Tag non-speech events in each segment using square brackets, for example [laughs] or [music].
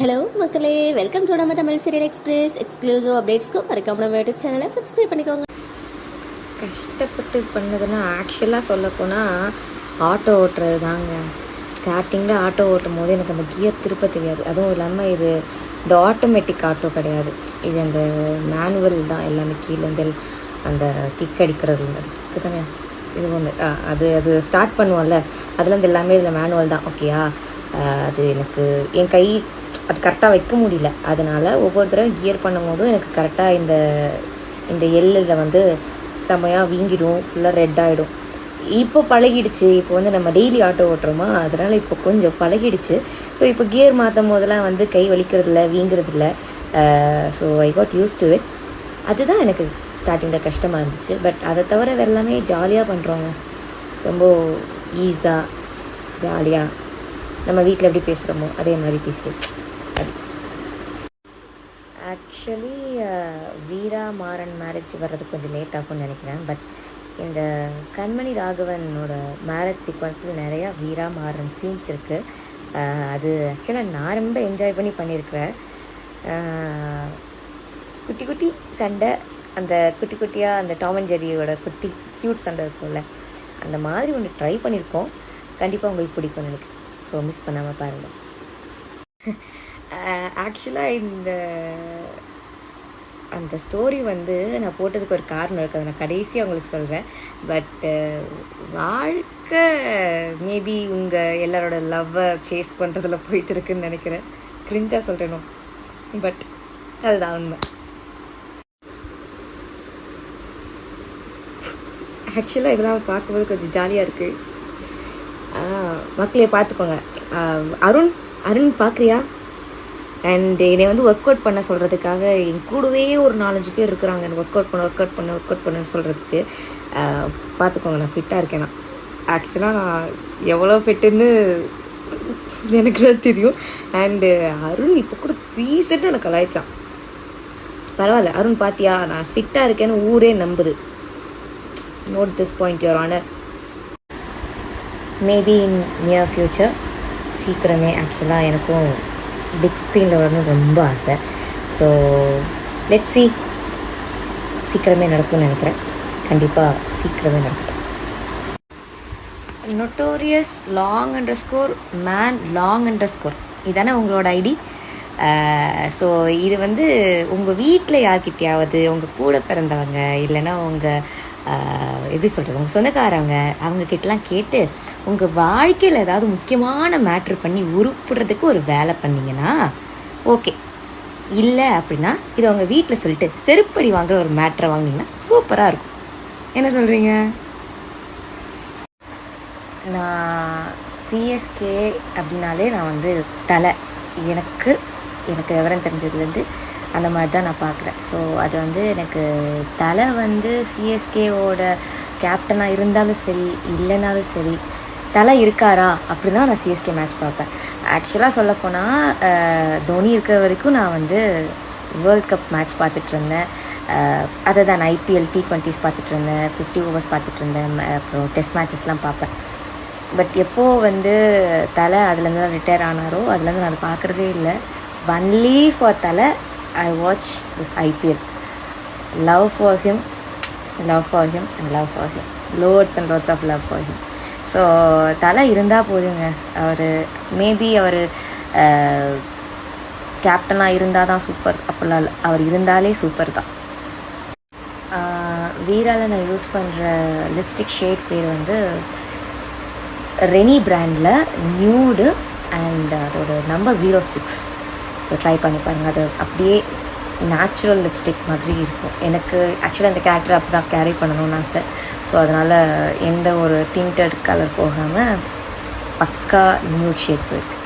Hello மக்களே welcome to நம்ம Tamil serial express exclusive அப்டேட்ஸ்க்கும் மறக்காம நம்ம யூடியூப் சேனலை சப்ஸ்கிரைப் பண்ணிக்கோங்க. கஷ்டப்பட்டு பண்ணதுன்னா ஆக்சுவலாக சொல்லப்போனால் ஆட்டோ ஓட்டுறது தாங்க ஸ்டார்டிங்கில் ஆட்டோ ஓட்டும் போது எனக்கு அந்த கியர் திருப்ப தெரியாது. அதுவும் இல்லாமல் இது இந்த ஆட்டோமேட்டிக் ஆட்டோ கிடையாது. இது அந்த மேனுவல் தான் எல்லாமே கீழேருந்து அந்த கிக் அடிக்கிறது அது கிக்கு தானே? இது ஒன்று ஆ அது அது ஸ்டார்ட் பண்ணுவோம்ல. அதில் வந்து எல்லாமே இதில் மேனுவல் தான். ஓகேயா அது எனக்கு என் கை அது கரெக்டாக வைக்க முடியல. அதனால் ஒவ்வொரு தடவை கியர் பண்ணும்போதும் எனக்கு கரெக்டாக இந்த இந்த எல்லில் வந்து செம்மையாக வீங்கிடும் ஃபுல்லாக ரெட் ஆகிடும் இப்போ பழகிடுச்சு. இப்போ வந்து நம்ம டெய்லி ஆட்டோ ஓட்டுறோமா? அதனால் இப்போ கொஞ்சம் பழகிடுச்சு. ஸோ இப்போ கியர் மாற்றும் போதெல்லாம் வந்து கை வலிக்கிறதில்ல வீங்கிறதில்ல. So I got use to it அதுதான் எனக்கு ஸ்டார்டிங்கில் கஷ்டமாக இருந்துச்சு. பட் அதை தவிர வேறு எல்லாமே ஜாலியாக பண்ணுறோங்க ரொம்ப ஈஸாக ஜாலியாக நம்ம வீட்டில் எப்படி பேசுகிறோமோ அதே மாதிரி பேசிட்டு. ஆக்சுவலி வீரா மாறன் மேரேஜ் வர்றதுக்கு கொஞ்சம் லேட் ஆகும்னு நினைக்கிறேன். பட் இந்த கண்மணி ராகவனோட மேரேஜ் சீக்வன்ஸில் நிறையா வீரா மாறன் சீன்ஸ் இருக்குது அது ஆக்சுவலாக நான் ரொம்ப என்ஜாய் பண்ணி பண்ணியிருக்கிறேன் குட்டி குட்டி சண்டை அந்த குட்டி குட்டியாக அந்த டாம் அண்ட் ஜெரியோட குட்டி க்யூட் சண்டை இருக்கும்ல அந்த மாதிரி ஒன்று ட்ரை பண்ணியிருக்கோம் கண்டிப்பாக உங்களுக்கு பிடிக்கும்னு எனக்கு ஸோ மிஸ் பண்ணாமல் பாருங்கள் ஆக்சுவலாக இந்த அந்த ஸ்டோரி வந்து நான் போட்டதுக்கு ஒரு காரணம் இருக்குது அதை நான் கடைசியாக உங்களுக்கு சொல்கிறேன் பட்டு வாழ்க்கை மேபி உங்கள் எல்லாரோட லவ்வை சேஸ் பண்ணுறதுல போயிட்டு இருக்குன்னு நினைக்கிறேன். கிரிஞ்சாக சொல்கிறேனோ பட் அதுதான் உண்மை. ஆக்சுவலாக இதெல்லாம் பார்க்கும்போது கொஞ்சம் ஜாலியாக இருக்குது மக்களே பார்த்துக்கோங்க. அருண் அருண் பார்க்குறியா? அண்ட் என்னை வந்து ஒர்க் அவுட் பண்ண சொல்கிறதுக்காக என் கூடவே ஒரு நாலஞ்சு பேர் இருக்கிறாங்க. எனக்கு ஒர்க் அவுட் பண்ண ஒர்க் அவுட் பண்ண ஒர்க் அவுட் பண்ணுன்னு சொல்கிறதுக்கு பார்த்துக்கோங்க நான் ஃபிட்டாக இருக்கேன்? நான் ஆக்சுவலாக நான் எவ்வளோ ஃபிட்டுன்னு எனக்கு தான் தெரியும். அண்டு அருண் இப்போ கூட ரீசெண்டாக எனக்கு கலாய்ச்சான் பரவாயில்ல அருண் பாத்தியா? நான் ஃபிட்டாக இருக்கேன்னு ஊரே நம்புது. Note this point your honour maybe in near future சீக்கிரமே ஆக்சுவலாக எனக்கும் பிக் ஸ்க்ரீனில் வரணும்னு ரொம்ப ஆசை. ஸோ லெட் சி சீக்கிரமே நடக்கும்னு நினைக்கிறேன். கண்டிப்பாக சீக்கிரமே நடக்கும். Notorious long underscore man long underscore இதானே உங்களோட ஐடி ஸோ இது வந்து உங்கள் வீட்டில் யார்கிட்டையாவது உங்கள் கூட பிறந்தவங்க இல்லைன்னா உங்கள் எப்படி சொல்கிறது உங்கள் சொந்தக்காரவங்க அவங்கக்கிட்டலாம் கேட்டு உங்கள் வாழ்க்கையில் ஏதாவது முக்கியமான மேட்ரு பண்ணி உருப்பிடுறதுக்கு ஒரு வேலை பண்ணீங்கன்னா ஓகே இல்லை அப்படின்னா இதை உங்கள் வீட்டில் சொல்லிட்டு செருப்படி வாங்குகிற ஒரு மேட்ரை வாங்கினீங்கன்னா சூப்பராக இருக்கும். என்ன சொல்கிறீங்க நான் சிஎஸ்கே அப்படின்னாலே நான் வந்து தலை. எனக்கு எனக்கு விவரம் தெரிஞ்சதுலேருந்து அந்த மாதிரி தான் நான் பார்க்குறேன். ஸோ அது வந்து எனக்கு தலை வந்து சிஎஸ்கேவோட கேப்டனாக இருந்தாலும் சரி இல்லைனாலும் சரி தலை இருக்காரா அப்படின்னா நான் சிஎஸ்கே மேட்ச் பார்ப்பேன். ஆக்சுவலாக சொல்லப்போனால் தோனி இருக்கிற வரைக்கும் நான் வந்து வேர்ல்ட் கப் மேட்ச் பார்த்துட்டு இருந்தேன். அதை தான் ஐபிஎல் டி ட்வெண்ட்டிஸ் பார்த்துட்டு இருந்தேன். ஃபிஃப்டி ஓவர்ஸ் பார்த்துட்டு இருந்தேன். அப்புறம் டெஸ்ட் மேட்சஸ்லாம் பார்ப்பேன். பட் எப்போது வந்து தலை அதுலேருந்து ரிட்டையர் ஆனாரோ அதுலேருந்து நான் அதை பார்க்குறதே இல்லை. Only for Thala I watch this IPL love for him love for him and love for him lots and lots of love for him so Thala இருந்தால் போதுங்க. அவர் மேபி அவர் கேப்டனாக இருந்தால் தான் சூப்பர் அப்படிலாம் இல்லை. அவர் இருந்தாலே சூப்பர் தான். வீரால நான் யூஸ் பண்ணுற லிப்ஸ்டிக் ஷேட் பேர் வந்து ரெனி பிராண்டில் நியூடு அண்ட் அதோட number zero six so try பண்ணி பாருங்கள் அது அப்படியே நேச்சுரல் லிப்ஸ்டிக் மாதிரி இருக்கும். எனக்கு ஆக்சுவலாக அந்த கேரக்டர் அப்படி தான் கேரி பண்ணணும்னு ஆசை. ஸோ அதனால் எந்த ஒரு டிண்டட் கலர் போகாமல் பக்கா நியூ ஷேட் இருக்குது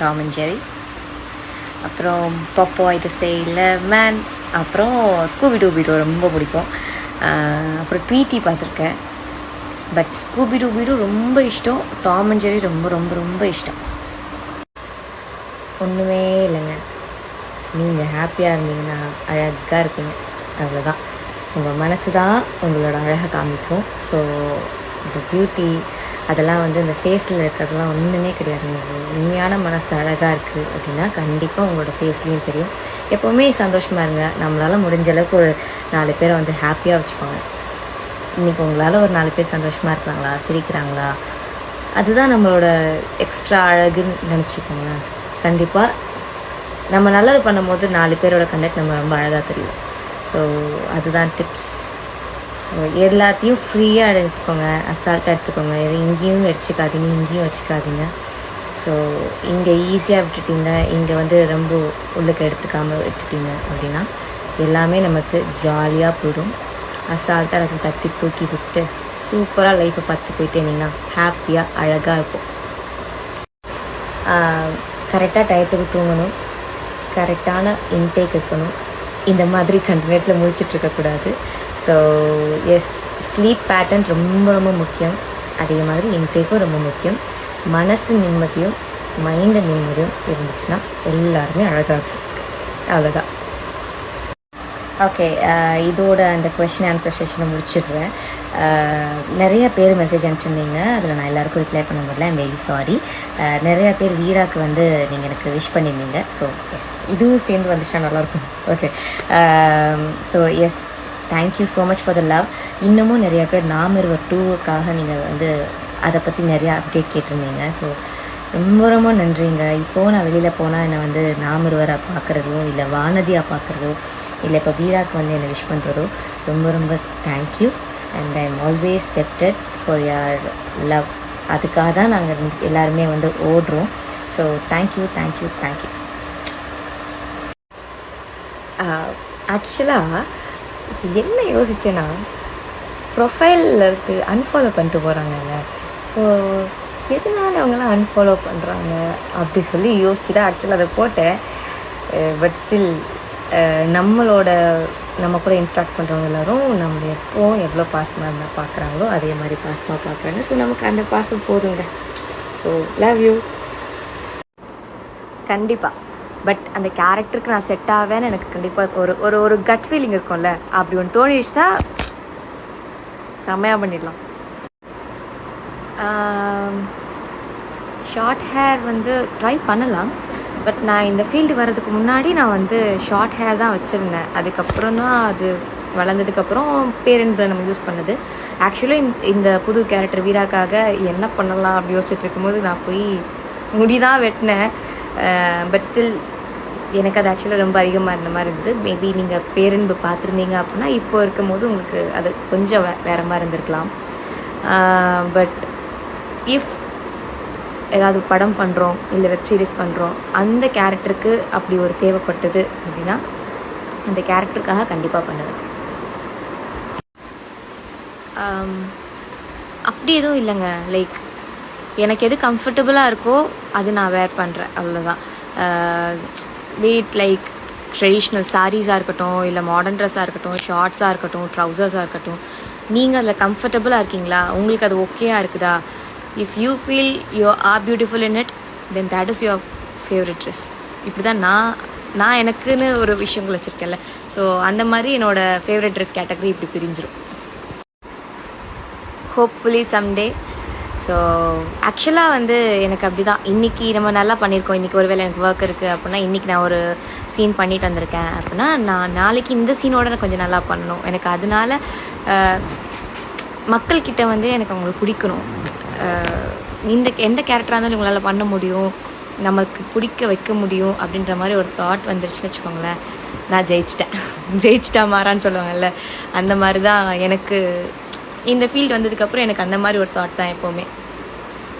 டாம் அண்ட் ஜெரி அப்புறம் பப்போ இது செய்யல மேன் அப்புறம் ஸ்கூபி டூபிடோ ரொம்ப பிடிக்கும். அப்புறம் ட்வீட்டி பார்த்துருக்கேன். பட் ஸ்கூபி டூபிடோ ரொம்ப இஷ்டம். டாம் அண்ட் ஜெரி ரொம்ப ரொம்ப ரொம்ப இஷ்டம். ஒன்றுமே இல்லைங்க. நீங்கள் ஹாப்பியாக இருந்தீங்கன்னா அழகாக இருப்பீங்க. அவ்வளோதான் உங்கள் மனசு தான் உங்களோட அழகை காமிக்கும். ஸோ இந்த பியூட்டி அதெல்லாம் வந்து இந்த ஃபேஸில் இருக்கிறதுலாம் ஒன்றுமே கிடையாதுங்க உண்மையான மனசு அழகாக இருக்குது அப்படின்னா கண்டிப்பாக உங்களோட ஃபேஸ்லேயும் தெரியும். எப்போவுமே சந்தோஷமாக இருங்க. நம்மளால் முடிஞ்ச அளவுக்கு ஒரு நாலு பேரை வந்து ஹாப்பியாக வச்சுக்கோங்க. இன்றைக்கி உங்களால் ஒரு நாலு பேர் சந்தோஷமாக இருக்கிறாங்களா சிரிக்கிறாங்களா? அதுதான் நம்மளோட எக்ஸ்ட்ரா அழகுன்னு நினச்சிக்கோங்க கண்டிப்பாக நம்ம நல்லது பண்ணும்போது நாலு பேரோட கண்டக்ட் நம்ம ரொம்ப அழகாக தெரியும். ஸோ அதுதான் டிப்ஸ் எல்லாத்தையும் ஃப்ரீயாக எடுத்துக்கோங்க. அசால்ட்டாக எடுத்துக்கோங்க. எது இங்கேயும் வச்சுக்காதீங்க இங்கேயும் வச்சுக்காதீங்க. ஸோ இங்கே ஈஸியாக விட்டுட்டீங்க. இங்கே வந்து ரொம்ப உள்ளுக்கு எடுத்துக்காமல் விட்டுட்டீங்க அப்படின்னா எல்லாமே நமக்கு ஜாலியாக போயிடும். அசால்ட்டாக எல்லாத்தையும் தட்டி தூக்கி விட்டு சூப்பராக லைஃப்பை பார்த்து போயிட்டே இருந்தீங்கன்னா ஹாப்பியாக அழகாக இருப்போம். கரெக்டாக டயத்துக்கு தூங்கணும். கரெக்டான இன்டேக் இருக்கணும் இந்த மாதிரி கண்டினியூட்டில் முழிச்சிட்டுருக்கக்கூடாது ஸோ எஸ் ஸ்லீப் பேட்டர்ன் ரொம்ப ரொம்ப முக்கியம். அதே மாதிரி இன்டேக்கும் ரொம்ப முக்கியம். மனசு நிம்மதியும் மைண்டு நிம்மதியும் இருந்துச்சுன்னா எல்லாருமே அழகாக இருக்கும். அவ்வளோதான் ஓகே uh, இதோட அந்த கொஷின் ஆன்சர் செஷனை முடிச்சிடுறேன். Uh, நிறைய பேர் மெசேஜ் அனுப்பிச்சிருந்தீங்க. அதில் நான் எல்லாருக்கும் ரிப்ளை பண்ண முடியல. ஐம் வெரி சாரி நிறைய பேர் வீராக்கு வந்து நீங்கள் எனக்கு விஷ் பண்ணியிருந்தீங்க. ஸோ எஸ் இதுவும் சேர்ந்து வந்துச்சுன்னா நல்லாயிருக்கும். Okay so yes thank you so much for the love இன்னமும் நிறையா பேர் நாம் இருவர் டூவுக்காக நீங்கள் வந்து அதை பற்றி நிறையா அப்டேட் கேட்டிருந்தீங்க. ஸோ ரொம்ப ரொம்ப நன்றிங்க. இப்போது நான் வெளியில் போனால் என்னை வந்து நாம் இருவரை பார்க்குறதோ இல்லை வானதியாக பார்க்குறதோ இல்லை இப்போ வீராக்கு வந்து என்னை விஷ் பண்ணுறதோ ரொம்ப ரொம்ப thank you and I am always டெப்டட் for your love அதுக்காக தான் நாங்கள் எல்லாருமே வந்து ஓடுறோம். ஸோ தேங்க்யூ தேங்க்யூ தேங்க்யூ ஆக்சுவலாக என்ன யோசிச்சேன்னா ப்ரொஃபைலில் இருக்கு அன்ஃபாலோ பண்ணிட்டு போகிறாங்கல்ல ஸோ எதனால அவங்களாம் அன்ஃபாலோ பண்ணுறாங்க அப்படி சொல்லி யோசிச்சு தான் ஆக்சுவலாக அதை போட்டேன். Eh, பட் ஸ்டில் நம்மளோட நம்ம கூட இன்ட்ராக்ட் பண்ணுறவங்க எல்லாரும் நம்ம எப்போ எவ்வளோ பாசமாக இருந்தால் பார்க்குறாங்களோ அதே மாதிரி பாசமாக பார்க்குறாங்க ஸோ நமக்கு அந்த பாசம் போதுங்க. ஸோ லவ் யூ கண்டிப்பாக பட் அந்த கேரக்டருக்கு நான் செட் ஆவேன்னு எனக்கு கண்டிப்பாக ஒரு ஒரு ஒரு கட் ஃபீலிங் இருக்கும்ல. அப்படி ஒன்று தோணிடுச்சுன்னா செம்மையாக பண்ணிடலாம். ஷார்ட் ஹேர் வந்து ட்ரை பண்ணலாம். பட் நான் இந்த ஃபீல்டு வர்றதுக்கு முன்னாடி நான் வந்து ஷார்ட் ஹேர் தான் வச்சுருந்தேன். அதுக்கப்புறம் தான் அது வளர்ந்ததுக்கப்புறம் பேரண்ட் நம்ம யூஸ் பண்ணது. ஆக்சுவலி இந்த புது கேரக்டர் வீராக்காக என்ன பண்ணலாம் அப்படி யோசிச்சுட்டு இருக்கும்போது நான் போய் முடி தான் வெட்டினேன். பட் ஸ்டில் எனக்கு அது ஆக்சுவலாக ரொம்ப அதிகமாக இருந்த மாதிரி இருந்தது. மேபி நீங்கள் பேரன்பு பார்த்துருந்தீங்க அப்படின்னா இப்போ இருக்கும்போது உங்களுக்கு அது கொஞ்சம் வே வேறு மாதிரி இருந்திருக்கலாம். பட் இஃப் ஏதாவது படம் பண்ணுறோம் இல்லை வெப் சீரிஸ் பண்ணுறோம் அந்த கேரக்டருக்கு அப்படி ஒரு தேவைப்பட்டது அப்படின்னா அந்த கேரக்டருக்காக கண்டிப்பாக பண்ணுவேன். அப்படி எதுவும் இல்லைங்க. லைக் எனக்கு எது கம்ஃபர்டபுளாக இருக்கோ அது நான் வேர் பண்ணுறேன் அவ்வளோதான் வீட் லைக் ட்ரெடிஷ்னல் சாரீஸாக இருக்கட்டும் இல்லை மாடர்ன் ட்ரெஸ்ஸாக இருக்கட்டும் ஷார்ட்ஸாக இருக்கட்டும் ட்ரௌசர்ஸாக இருக்கட்டும் நீங்கள் அதில் கம்ஃபர்டபுளாக இருக்கீங்களா? உங்களுக்கு அது ஓகேயா இருக்குதா? If you feel you are beautiful in it then that is your favourite dress இப்படி தான் நான் நான் எனக்குன்னு ஒரு விஷயங்கள் வச்சுருக்கேன்ல. ஸோ அந்த மாதிரி என்னோட ஃபேவரட் ட்ரெஸ் கேட்டகரி இப்படி பிரிஞ்சிடும் ஹோப்ஃபுல்லி சம்டே ஸோ ஆக்சுவலாக வந்து எனக்கு அப்படி தான் இன்றைக்கி நம்ம நல்லா பண்ணியிருக்கோம். இன்றைக்கி ஒரு வேளை எனக்கு ஒர்க் இருக்குது அப்படின்னா இன்றைக்கி நான் ஒரு சீன் பண்ணிட்டு வந்திருக்கேன் அப்படின்னா நான் நாளைக்கு இந்த சீனோட நான் கொஞ்சம் நல்லா பண்ணணும். எனக்கு அதனால மக்கள்கிட்ட வந்து எனக்கு அவங்களுக்கு பிடிக்கணும். இந்த எந்த கேரக்டராக இருந்தாலும் உங்களால் பண்ண முடியும். நமக்கு பிடிக்க வைக்க முடியும் அப்படின்ற மாதிரி ஒரு தாட் வந்துருச்சுன்னு வச்சுக்கோங்களேன். நான் ஜெயிச்சிட்டேன். [laughs] ஜெயிச்சிட்டா மாறான்னு சொல்லுவாங்கல்ல. அந்த மாதிரி தான் எனக்கு இந்த ஃபீல்டு வந்ததுக்கப்புறம் எனக்கு அந்த மாதிரி ஒரு தாட் தான் எப்போவுமே.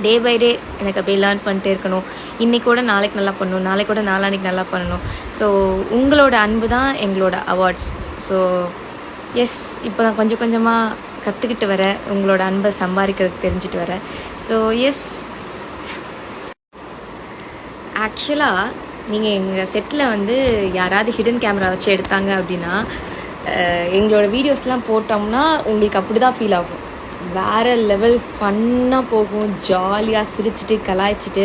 டே பை டே எனக்கு அப்படியே லேர்ன் பண்ணிட்டே இருக்கணும். இன்னைக்கு கூட நாளைக்கு நல்லா பண்ணணும். நாளைக்கு கூட நாளான்னைக்கு நல்லா பண்ணணும். ஸோ உங்களோட அன்பு தான் எங்களோட அவார்ட்ஸ் ஸோ எஸ் இப்போ நான் கொஞ்சம் கொஞ்சமாக கற்றுக்கிட்டு வர உங்களோட அன்பை சம்பாதிக்கிறதுக்கு தெரிஞ்சுட்டு வரேன் ஸோ எஸ் ஆக்சுவலாக நீங்கள் எங்கள் செட்டில் வந்து யாராவது ஹிடன் கேமரா வச்சு எடுத்தாங்க அப்படின்னா எங்களோட வீடியோஸ்லாம் போட்டோம்னா உங்களுக்கு அப்படி தான் ஃபீல் ஆகும். வேறு லெவல் ஃபன்னாக போகும் ஜாலியாக சிரிச்சிட்டு கலாய்ச்சிட்டு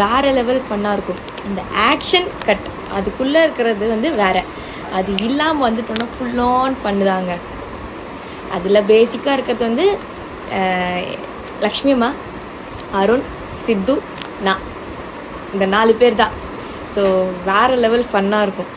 வேறு லெவல் ஃபன்னாக இருக்கும். இந்த ஆக்ஷன் கட் அதுக்குள்ளே இருக்கிறது வந்து வேற. அது இல்லாமல் வந்துட்டோம்னா ஃபுல் ஆன் பண்ணுதாங்க அதில் பேசிக்காக இருக்கிறது வந்து லக்ஷ்மி அம்மா அருண் சித்து நான். இந்த நாலு பேர் தான். ஸோ வேறு லெவல் ஃபன்னாக இருக்கும்.